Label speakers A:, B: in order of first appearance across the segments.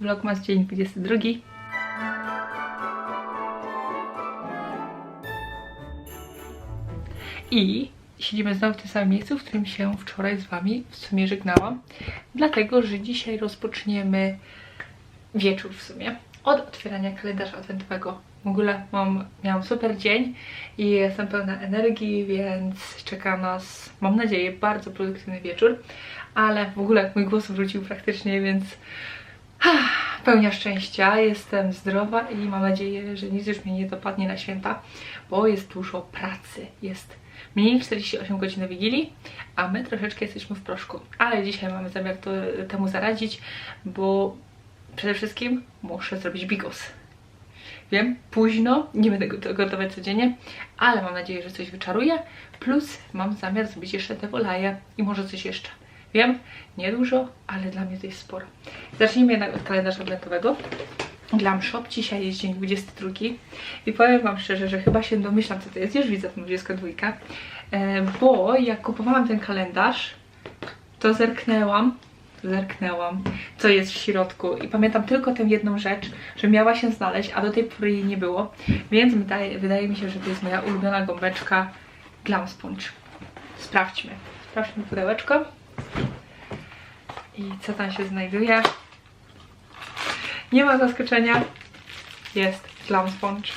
A: Vlogmas dzień 22. I siedzimy znowu w tym samym miejscu, w którym się wczoraj z Wami w sumie żegnałam. Dlatego, że dzisiaj rozpoczniemy wieczór w sumie od otwierania kalendarza adwentowego. W ogóle mam, miałam super dzień i jestem pełna energii, więc czeka nas, mam nadzieję, bardzo produktywny wieczór. Ale w ogóle mój głos wrócił praktycznie, więc pełnia szczęścia, jestem zdrowa i mam nadzieję, że nic już mnie nie dopadnie na święta, bo jest dużo pracy. Jest mniej niż 48 godzin na Wigilii, a my troszeczkę jesteśmy w proszku. Ale dzisiaj mamy zamiar to, temu zaradzić, bo przede wszystkim muszę zrobić bigos. Wiem, późno, nie będę go- gotować codziennie, ale mam nadzieję, że coś wyczaruję. Plus mam zamiar zrobić jeszcze te wolaje i może coś jeszcze. Wiem, niedużo, ale dla mnie to jest sporo. Zacznijmy jednak od kalendarza adwentowego. Glam Shop, dzisiaj jest dzień 22 i powiem Wam szczerze, że chyba się domyślam co to jest, już widzę tą 22, e, bo jak kupowałam ten kalendarz, to zerknęłam, zerknęłam, co jest w środku i pamiętam tylko tę jedną rzecz, że miała się znaleźć, a do tej pory jej nie było, więc wydaje, wydaje mi się, że to jest moja ulubiona gąbeczka Glam Sponge. Sprawdźmy. Sprawdźmy pudełeczko i co tam się znajduje. Nie ma zaskoczenia. Jest Glam Sponge,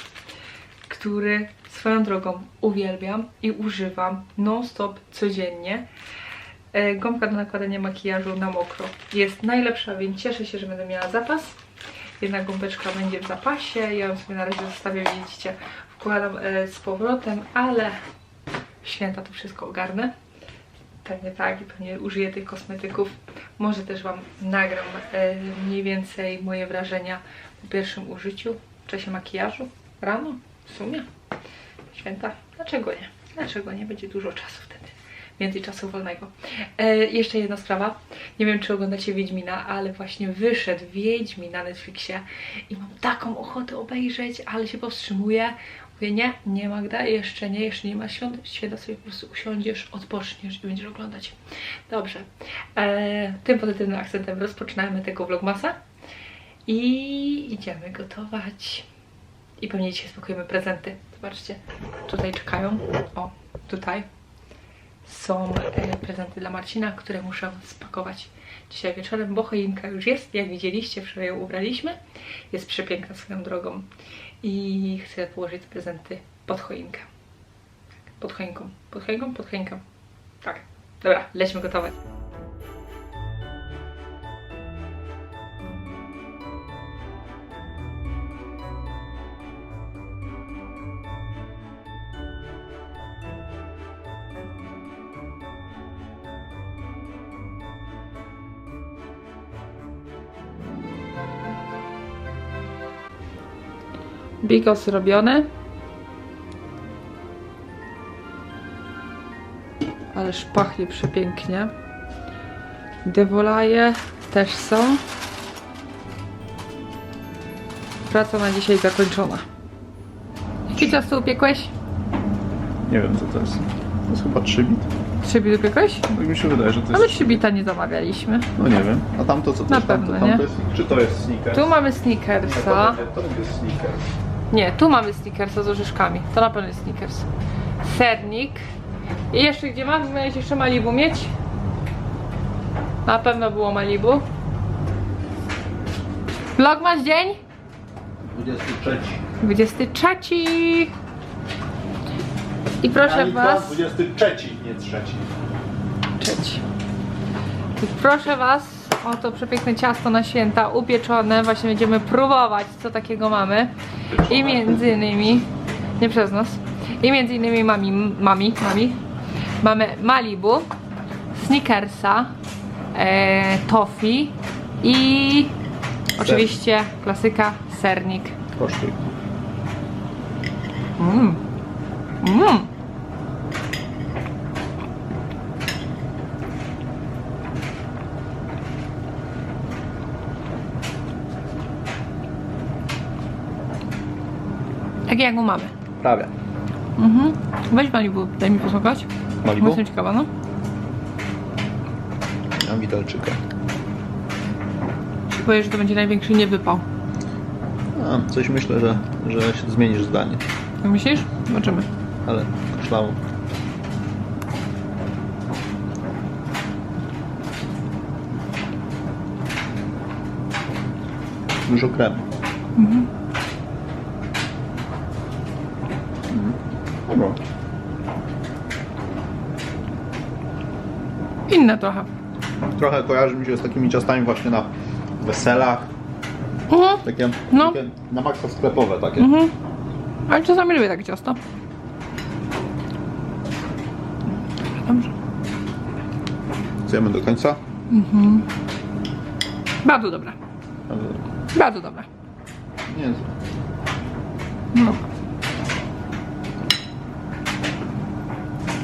A: który swoją drogą uwielbiam i używam non-stop codziennie. E, Gąbka do nakładania makijażu na mokro jest najlepsza, więc cieszę się, że będę miała zapas. Jedna gąbeczka będzie w zapasie. Ja ją sobie na razie zostawię, widzicie, wkładam e, z powrotem, ale święta to wszystko ogarnę. Pewnie tak i pewnie użyję tych kosmetyków. Może też Wam nagram e, mniej więcej moje wrażenia po pierwszym użyciu w czasie makijażu. Rano, w sumie. Święta. Dlaczego nie? Dlaczego nie? Będzie dużo czasu wtedy. Więcej czasu wolnego. E, jeszcze jedna sprawa. Nie wiem, czy oglądacie Wiedźmina, ale właśnie wyszedł Wiedźmin na Netflixie i mam taką ochotę obejrzeć, ale się powstrzymuję. Mówię, nie, nie Magda, jeszcze nie, jeszcze nie ma świąt. Święta sobie po prostu usiądziesz, odpoczniesz i będziesz oglądać. Dobrze. E, tym pozytywnym akcentem rozpoczynamy tego vlogmasa i idziemy gotować. I pewnie dzisiaj spakujemy prezenty. Zobaczcie, tutaj czekają. O, tutaj są e, prezenty dla Marcina, które muszę spakować dzisiaj wieczorem, bo choinka już jest. Jak widzieliście, wczoraj ją ubraliśmy. Jest przepiękna swoją drogą. I chcę położyć prezenty pod choinkę. Tak, Pod choinką. Pod choinką? Pod choinką. Tak. Dobra, lećmy gotować. Bigos robiony. Ależ pachnie przepięknie. Dewolaje też są. Praca na dzisiaj zakończona. Jakie ciasto upiekłeś?
B: Nie wiem co to jest. To jest chyba 3 bit.
A: Trzy bit upiekłeś?
B: Tak mi się wydaje, że to
A: Ale
B: jest.
A: trzy bita nie zamawialiśmy.
B: No nie wiem. A tamto co to
A: Na
B: jest? Tamto,
A: pewno, nie?
B: tamto jest... Czy to jest sneakers?
A: Tu mamy
B: Nie,
A: sneakersa.
B: to, będzie, to będzie sneakers.
A: Nie, tu mamy sneakersa z orzeszkami. To na pewno jest sneakers. Sernik. I jeszcze gdzie mam? Miałeś jeszcze Malibu mieć? Na pewno było Malibu. Vlogmas dzień?
B: 23.
A: 23. I proszę was.
B: 23, nie trzeci.
A: Trzeci. I proszę was o to przepiękne ciasto na święta upieczone. Właśnie będziemy próbować, co takiego mamy. I między innymi, nie przez nas, i między innymi mami, mami, mami, mamy Malibu, Snickersa, e, Toffee i oczywiście klasyka sernik.
B: Kosztuj.
A: Mmm. Mmm. Takie jak u mamy.
B: Prawie.
A: Mhm. Weź Malibu, daj mi posłuchać.
B: Malibu?
A: Jestem ciekawa, no.
B: Mam widelczyka.
A: powiesz, że to będzie największy niewypał.
B: A, coś myślę, że, że się zmienisz zdanie,
A: Jak myślisz? Zobaczymy.
B: ale koszlało. Dużo kremu. Mhm. Dobra.
A: Inne trochę.
B: Trochę kojarzy mi się z takimi ciastami właśnie na weselach.
A: Mhm.
B: Takie,
A: No.
B: takie na maksa sklepowe takie.
A: Mhm. Ale czasami lubię takie ciasto. Dobrze.
B: Zjemy do końca.
A: Bardzo dobre. Bardzo dobre.
B: Nie,
A: No.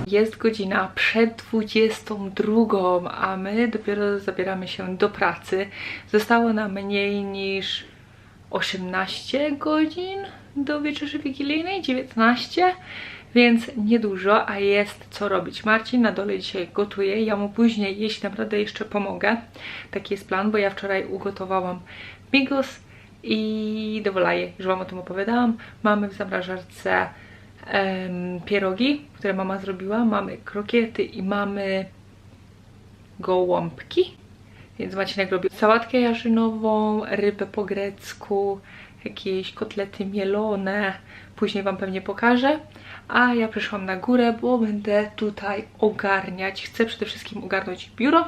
A: Jest godzina przed 22, a my dopiero zabieramy się do pracy. Zostało nam mniej niż 18 godzin do wieczerzy wigilijnej, 19, więc niedużo, a jest co robić. Marcin na dole dzisiaj gotuje, ja mu później, jeśli naprawdę jeszcze pomogę. Taki jest plan, bo ja wczoraj ugotowałam bigos i dowolaję, już Wam o tym opowiadałam. Mamy w zamrażarce em, pierogi, które mama zrobiła, mamy krokiety i mamy gołąbki. Więc Macinek robił sałatkę jarzynową, rybę po grecku, jakieś kotlety mielone. Później Wam pewnie pokażę. A ja przyszłam na górę, bo będę tutaj ogarniać. Chcę przede wszystkim ogarnąć biuro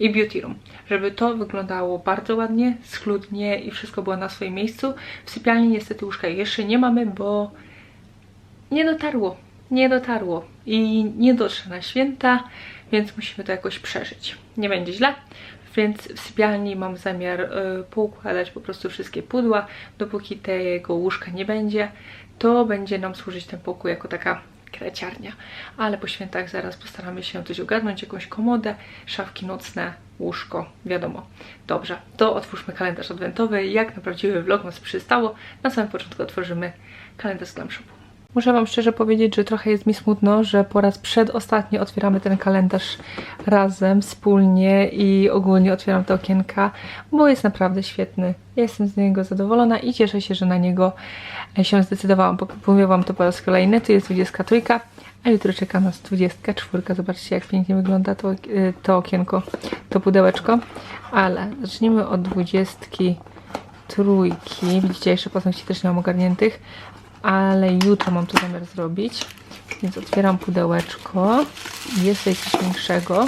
A: i beauty room, żeby to wyglądało bardzo ładnie, schludnie i wszystko było na swoim miejscu. W sypialni niestety łóżka jeszcze nie mamy, bo nie dotarło, nie dotarło i nie dotrze na święta, więc musimy to jakoś przeżyć. Nie będzie źle, więc w sypialni mam zamiar y, poukładać po prostu wszystkie pudła. Dopóki tego łóżka nie będzie, to będzie nam służyć ten pokój jako taka kreciarnia. Ale po świętach zaraz postaramy się coś ogarnąć, jakąś komodę, szafki nocne, łóżko, wiadomo. Dobrze, to otwórzmy kalendarz adwentowy. Jak na prawdziwy vlogmas przystało, na samym początku otworzymy kalendarz Glam Shopu. Muszę Wam szczerze powiedzieć, że trochę jest mi smutno, że po raz przedostatni otwieramy ten kalendarz razem, wspólnie i ogólnie otwieram te okienka, bo jest naprawdę świetny. Jestem z niego zadowolona i cieszę się, że na niego się zdecydowałam. Bo Mówię Wam to po raz kolejny, to jest 23, a jutro czeka nas 24. Zobaczcie, jak pięknie wygląda to, y, to okienko, to pudełeczko. Ale zacznijmy od 23. Widzicie, jeszcze paznokci też nie mam ogarniętych, ale jutro mam to zamiar zrobić. Więc otwieram pudełeczko. Jest coś większego.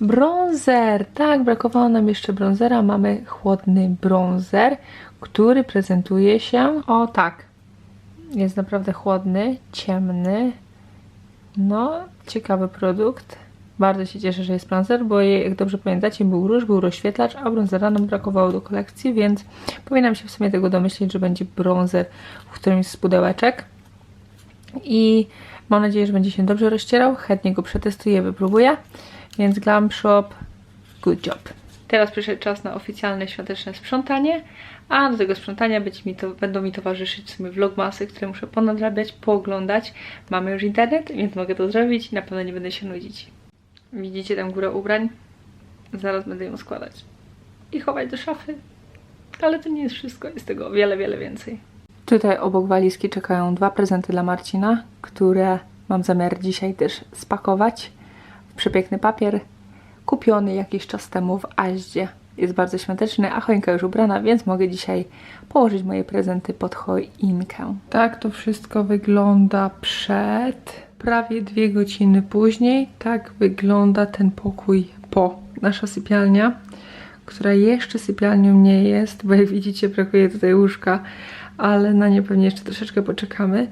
A: Bronzer! Tak, brakowało nam jeszcze bronzera. Mamy chłodny bronzer, który prezentuje się o tak. Jest naprawdę chłodny, ciemny. No, ciekawy produkt. Bardzo się cieszę, że jest bronzer, bo jak dobrze pamiętacie, był róż, był rozświetlacz, a bronzera nam brakowało do kolekcji, więc powinnam się w sumie tego domyślić, że będzie bronzer w którymś z pudełeczek. I mam nadzieję, że będzie się dobrze rozcierał. Chętnie go przetestuję, wypróbuję. Więc Glam Shop, good job. Teraz przyszedł czas na oficjalne świąteczne sprzątanie, a do tego sprzątania mi to, będą mi towarzyszyć w sumie vlogmasy, które muszę ponadrabiać, pooglądać. Mamy już internet, więc mogę to zrobić i na pewno nie będę się nudzić. Widzicie tam górę ubrań? Zaraz będę ją składać i chować do szafy. Ale to nie jest wszystko, jest tego o wiele, wiele więcej. Tutaj obok walizki czekają dwa prezenty dla Marcina, które mam zamiar dzisiaj też spakować w przepiękny papier, kupiony jakiś czas temu w Aździe. Jest bardzo świąteczny, a choinka już ubrana, więc mogę dzisiaj położyć moje prezenty pod choinkę. Tak to wszystko wygląda przed, prawie dwie godziny później. Tak wygląda ten pokój po. Nasza sypialnia, która jeszcze sypialnią nie jest, bo jak widzicie brakuje tutaj łóżka, ale na nie pewnie jeszcze troszeczkę poczekamy.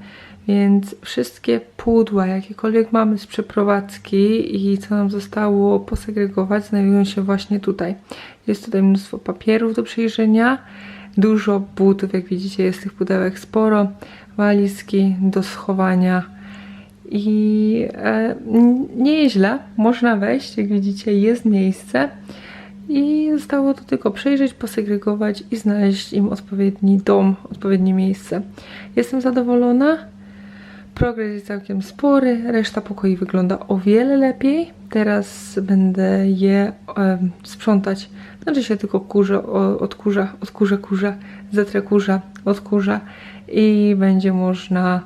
A: Więc wszystkie pudła, jakiekolwiek mamy z przeprowadzki i co nam zostało posegregować, znajdują się właśnie tutaj. Jest tutaj mnóstwo papierów do przejrzenia, dużo butów, jak widzicie jest tych pudełek sporo, walizki do schowania i e, nie jest źle, można wejść, jak widzicie jest miejsce i zostało to tylko przejrzeć, posegregować i znaleźć im odpowiedni dom, odpowiednie miejsce. Jestem zadowolona. Progres jest całkiem spory, reszta pokoi wygląda o wiele lepiej. Teraz będę je em, sprzątać. Znaczy się tylko kurze, o, odkurza, odkurzę kurze, zetrę kurza, odkurza i będzie można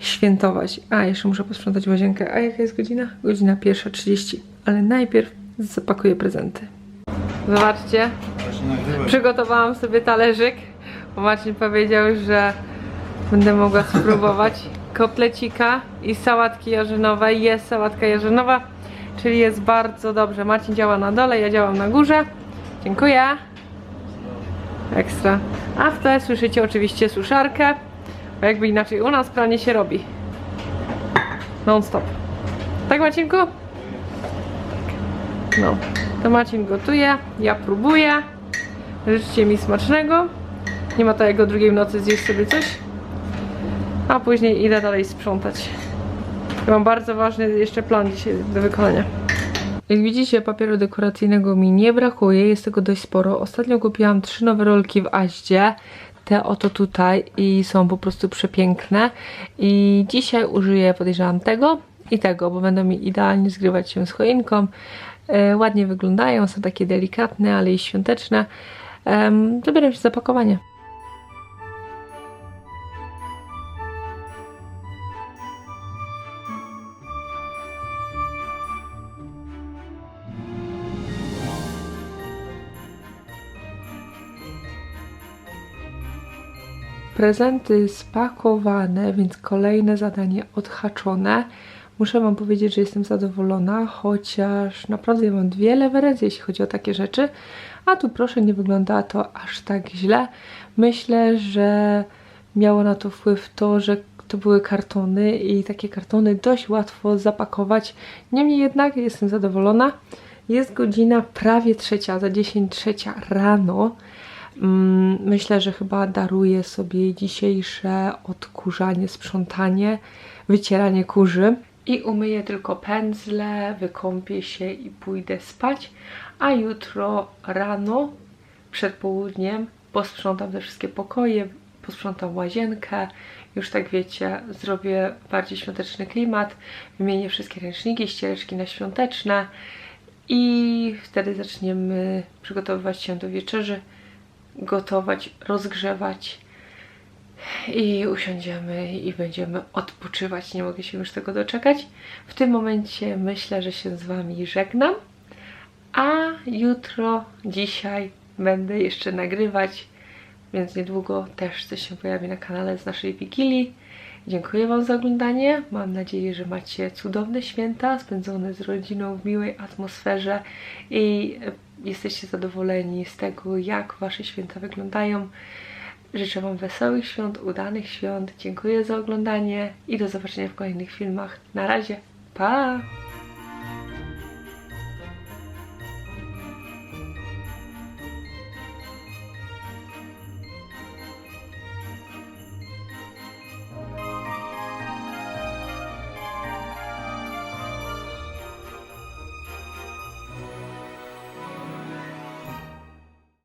A: świętować. A, jeszcze muszę posprzątać łazienkę. A jaka jest godzina? Godzina pierwsza 30. Ale najpierw zapakuję prezenty. Zobaczcie, przygotowałam sobie talerzyk, bo Marcin powiedział, że będę mogła spróbować kotlecika i sałatki jarzynowej. Jest sałatka jarzynowa, czyli jest bardzo dobrze. Marcin działa na dole, ja działam na górze. Dziękuję. Ekstra. A w tle słyszycie oczywiście suszarkę, bo jakby inaczej u nas pranie się robi. Non stop. Tak Marcinku? No. To Marcin gotuje, ja próbuję. Życzcie mi smacznego. Nie ma to jak o drugiej w nocy zjeść sobie coś. A później idę dalej sprzątać. Mam bardzo ważny jeszcze plan dzisiaj do wykonania. Jak widzicie, papieru dekoracyjnego mi nie brakuje, jest tego dość sporo. Ostatnio kupiłam trzy nowe rolki w Aździe, te oto tutaj i są po prostu przepiękne. I dzisiaj użyję, podejrzewam, tego i tego, bo będą mi idealnie zgrywać się z choinką. E, ładnie wyglądają, są takie delikatne, ale i świąteczne. Zabieram się za pakowanie. Prezenty spakowane, więc kolejne zadanie odhaczone. Muszę Wam powiedzieć, że jestem zadowolona, chociaż naprawdę ja mam dwie lewe ręce, jeśli chodzi o takie rzeczy. A tu proszę, nie wygląda to aż tak źle. Myślę, że miało na to wpływ to, że to były kartony i takie kartony dość łatwo zapakować. Niemniej jednak jestem zadowolona. Jest godzina prawie trzecia, za 10 trzecia rano. Mm, Myślę, że chyba daruję sobie dzisiejsze odkurzanie, sprzątanie, wycieranie kurzy. I umyję tylko pędzle, wykąpię się i pójdę spać. A jutro rano, przed południem, posprzątam te wszystkie pokoje, posprzątam łazienkę. Już tak wiecie, zrobię bardziej świąteczny klimat, wymienię wszystkie ręczniki, ściereczki na świąteczne i wtedy zaczniemy przygotowywać się do wieczerzy gotować, rozgrzewać i usiądziemy i będziemy odpoczywać. Nie mogę się już tego doczekać. W tym momencie myślę, że się z Wami żegnam, a jutro, dzisiaj będę jeszcze nagrywać, więc niedługo też coś się pojawi na kanale z naszej Wigilii. Dziękuję Wam za oglądanie. Mam nadzieję, że macie cudowne święta spędzone z rodziną w miłej atmosferze i jesteście zadowoleni z tego, jak Wasze święta wyglądają. Życzę Wam wesołych świąt, udanych świąt. Dziękuję za oglądanie i do zobaczenia w kolejnych filmach. Na razie, pa!